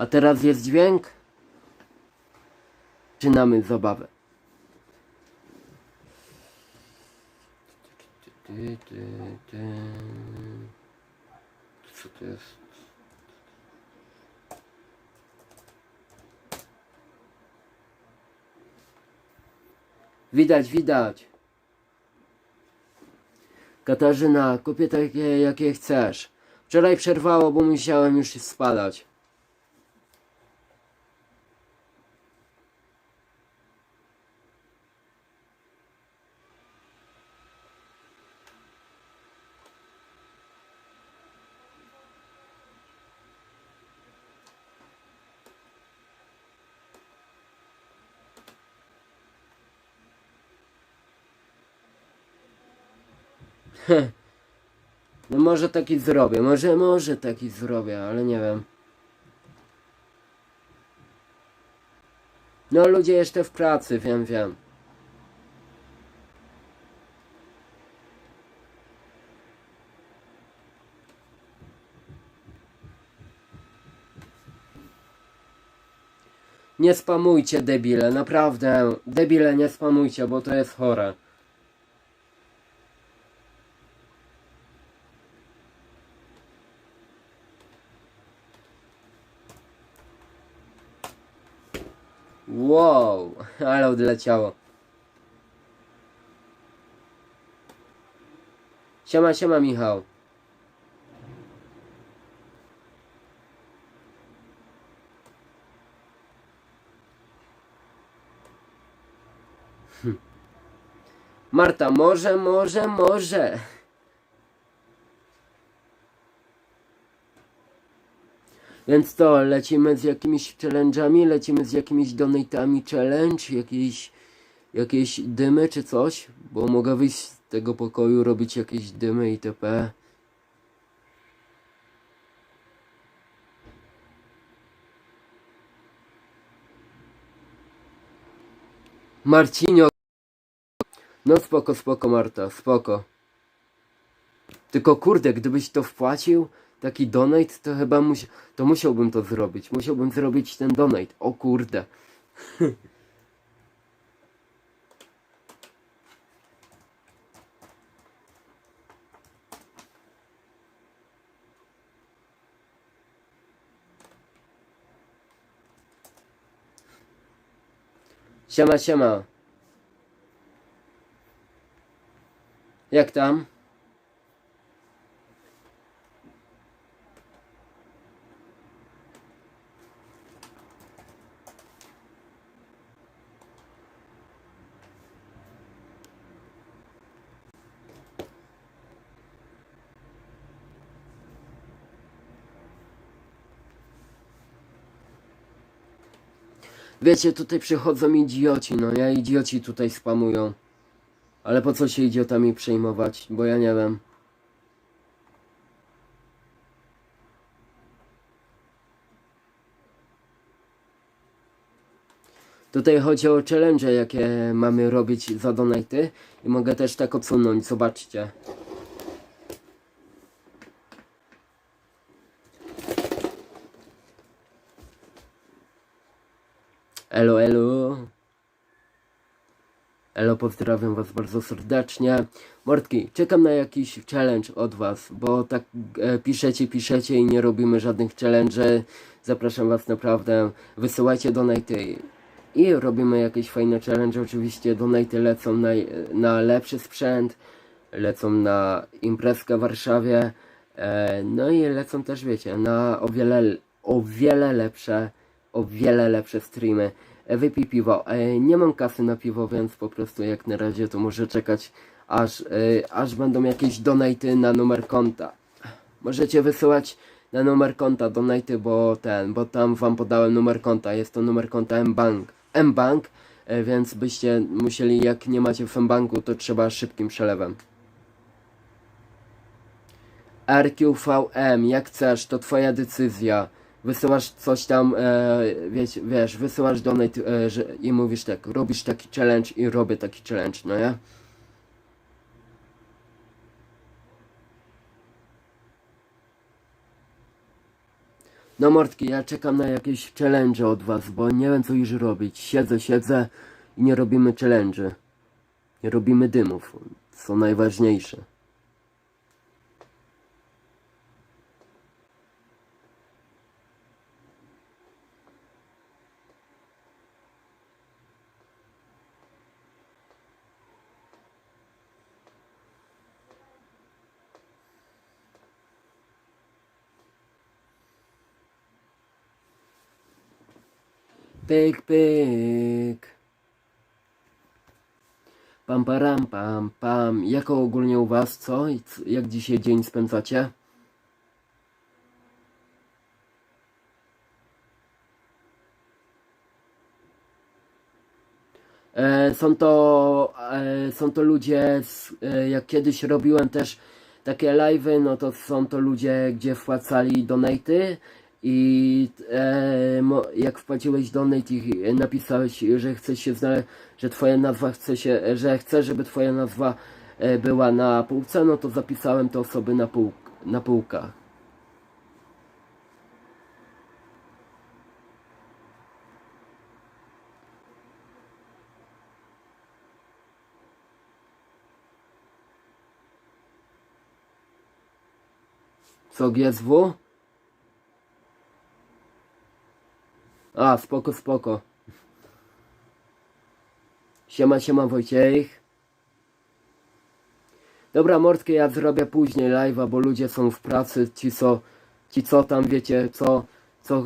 A teraz jest dźwięk? Zaczynamy zabawę. Co to jest? Widać, widać. Katarzyna, kupię takie, jakie chcesz. Wczoraj przerwało, bo musiałem już spadać. No może taki zrobię, może, może taki zrobię, ale nie wiem. No ludzie jeszcze w pracy, wiem, wiem. Nie spamujcie debile, naprawdę. Debile nie spamujcie, bo to jest chore. Wow, ale odleciało. Siema, siema Michał. Hm. Marta, może, może, może. Więc to, lecimy z jakimiś challenge'ami, lecimy z jakimiś donatami challenge, jakieś, jakieś dymy czy coś, bo mogę wyjść z tego pokoju, robić jakieś dymy itp. Marcinio. No spoko, spoko Marta, spoko. Tylko kurde, gdybyś to wpłacił, taki donate, to chyba musi to musiałbym to zrobić. Musiałbym zrobić ten donate. O kurde. Siema, siema. Jak tam? Wiecie, tutaj przychodzą idioci, no ja idioci tutaj spamują. Ale po co się idiotami przejmować? Bo ja nie wiem. Tutaj chodzi o challenge, jakie mamy robić za donaty i mogę też tak odsunąć, zobaczcie. Elo, elo. Elo, pozdrawiam was bardzo serdecznie. Mordki, czekam na jakiś challenge od was, bo tak e, piszecie, piszecie i nie robimy żadnych challenge. Zapraszam was naprawdę. Wysyłajcie donaty i robimy jakieś fajne challenge. Oczywiście donaty lecą na, na lepszy sprzęt, lecą na imprezkę w Warszawie. E, no i lecą też, wiecie, na o wiele, o wiele lepsze, o wiele lepsze streamy. E, Wypij piwo. E, nie mam kasy na piwo, więc po prostu jak na razie to muszę czekać, aż, e, aż będą jakieś donaty na numer konta. Możecie wysyłać na numer konta donaty, bo ten, bo tam wam podałem numer konta. Jest to numer konta mBank. mBank, więc byście musieli, jak nie macie w mBanku, to trzeba szybkim przelewem. RQVM, jak chcesz, to twoja decyzja. Wysyłasz coś tam, e, wiesz, wiesz, wysyłasz donate e, że, i mówisz tak, robisz taki challenge i robię taki challenge, no nie? No mordki, ja czekam na jakieś challenge od was, bo nie wiem co już robić. Siedzę, siedzę i nie robimy challenge. Nie robimy dymów, co najważniejsze. Pyk, pyk. Pam, param, pam, pam. Jak ogólnie u was, co? Jak dzisiaj dzień spędzacie? E, są to e, są to ludzie, z, e, jak kiedyś robiłem też takie live'y, no to są to ludzie, gdzie wpłacali donaty i e, mo, jak wpłaciłeś donate i napisałeś, że chcesz się znaleźć, że twoja nazwa chce się, że chcesz, żeby twoja nazwa e, była na półce, no to zapisałem te osoby na, pół, na półkach. Co GSW? A, spoko, spoko. Siema, siema Wojciech. Dobra, Mordkę ja zrobię później live'a, bo ludzie są w pracy, ci co, ci co tam wiecie, co, co